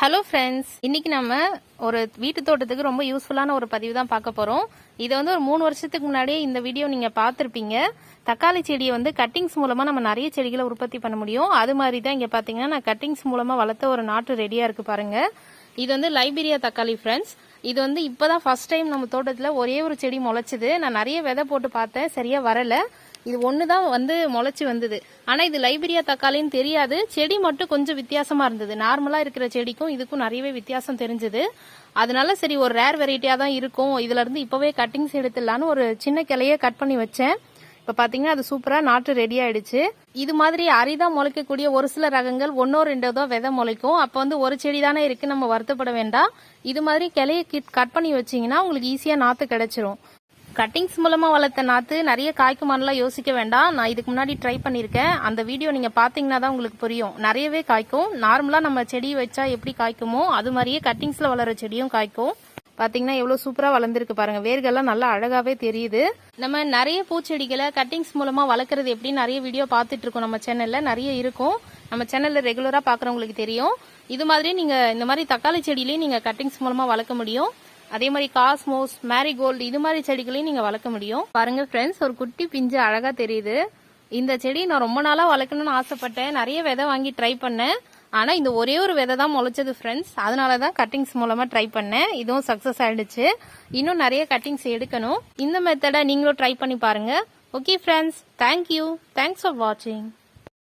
Hello friends இன்னைக்கு நம்ம ஒரு வீட்டு தோட்டத்துக்கு ரொம்ப யூஸ்ஃபுல்லான ஒரு பதிவு தான் பார்க்க போறோம். இதை வந்து ஒரு மூணு வருஷத்துக்கு முன்னாடியே இந்த வீடியோ நீங்க பார்த்துருப்பீங்க. தக்காளி செடியை வந்து கட்டிங்ஸ் மூலமா நம்ம நிறைய செடிகளை உற்பத்தி பண்ண முடியும். அது மாதிரி தான் இங்க பாத்தீங்கன்னா நான் கட்டிங்ஸ் மூலமா வளர்த்த ஒரு நாட்டு ரெடியா இருக்கு பாருங்க. இது வந்து லைபீரியா தக்காளி ஃப்ரெண்ட்ஸ் இது வந்து இப்பதான் ஃபர்ஸ்ட் டைம் நம்ம தோட்டத்துல ஒரே ஒரு செடி முளைச்சது. நான் நிறைய விதை போட்டு பார்த்தேன். சரியா வரல. இது ஒன்று தான் வந்து முளைச்சி வந்தது. ஆனால் இது லைபீரியா தக்காளின்னு தெரியாது. செடி மட்டும் கொஞ்சம் வித்தியாசமாக இருந்தது. நார்மலாக இருக்கிற செடிக்கும் இதுக்கும் நிறையவே வித்தியாசம் தெரிஞ்சது. அதனால சரி ஒரு ரேர் வெரைட்டியாக தான் இருக்கும். இதுலேருந்து இப்போவே கட்டிங்ஸ் எடுத்துடலான்னு ஒரு சின்ன கிளைய கட் பண்ணி வச்சேன். இப்போ பார்த்தீங்கன்னா அது சூப்பராக நாட்டு ரெடி ஆயிடுச்சு. இது மாதிரி அரிதா முளைக்கக்கூடிய ஒரு சில ரகங்கள் ஒன்றோ ரெண்டோ தான் விதை முளைக்கும். அப்போ வந்து ஒரு செடி தானே இருக்கு நம்ம வருத்தப்பட வேண்டாம். இது மாதிரி கிளைய கட் பண்ணி வச்சிங்கன்னா உங்களுக்கு ஈஸியாக நாற்று கிடைச்சிரும். கட்டிங்ஸ் மூலமா வளர்த்த நாத்து நிறைய காய்க்குமான்லாம் யோசிக்க வேண்டாம். நான் இதுக்கு முன்னாடி ட்ரை பண்ணியிருக்கேன். அந்த வீடியோ நீங்க பாத்தீங்கன்னா தான் உங்களுக்கு புரியும். நிறையவே காய்க்கும். நார்மலா நம்ம செடி வச்சா எப்படி காய்க்குமோ அது மாதிரியே கட்டிங்ஸ்ல வளர செடியும் காய்க்கும். பாத்தீங்கன்னா எவ்வளவு சூப்பரா வளர்ந்துருக்கு பாருங்க. வேர்கள்லாம் நல்லா அழகாவே தெரியுது. நம்ம நிறைய பூச்செடிகளை கட்டிங்ஸ் மூலமா வளர்க்குறது எப்படி நிறைய வீடியோ பார்த்துட்டு இருக்கோம் நம்ம சேனல்ல நிறைய இருக்கும். நம்ம சேனல்ல ரெகுலரா பாக்குறவங்களுக்கு தெரியும். இது மாதிரி நீங்க இந்த மாதிரி தக்காளி செடியிலையும் நீங்க கட்டிங்ஸ் மூலமா வளர்க்க முடியும். அதே மாதிரி காஸ்மோஸ் மேரிகோல்டு இது மாதிரி செடிகளையும் நீங்க வளர்க்க முடியும். பாருங்க ஃப்ரெண்ட்ஸ் ஒரு குட்டி பிஞ்சு அழகா தெரியுது. இந்த செடி நான் ரொம்ப நாளா வளர்க்கணும்னு ஆசைப்பட்டேன். நிறைய விதை வாங்கி ட்ரை பண்ணேன். ஆனா இந்த ஒரே ஒரு விதை தான் முளைச்சது ஃப்ரெண்ட்ஸ் அதனால தான் கட்டிங்ஸ் மூலமா ட்ரை பண்ணேன். இதுவும் சக்சஸ் ஆயிடுச்சு. இன்னும் நிறைய கட்டிங்ஸ் எடுக்கணும். இந்த மெத்தடை நீங்களும் ட்ரை பண்ணி பாருங்க. Okay friends thank you thanks for வாட்சிங்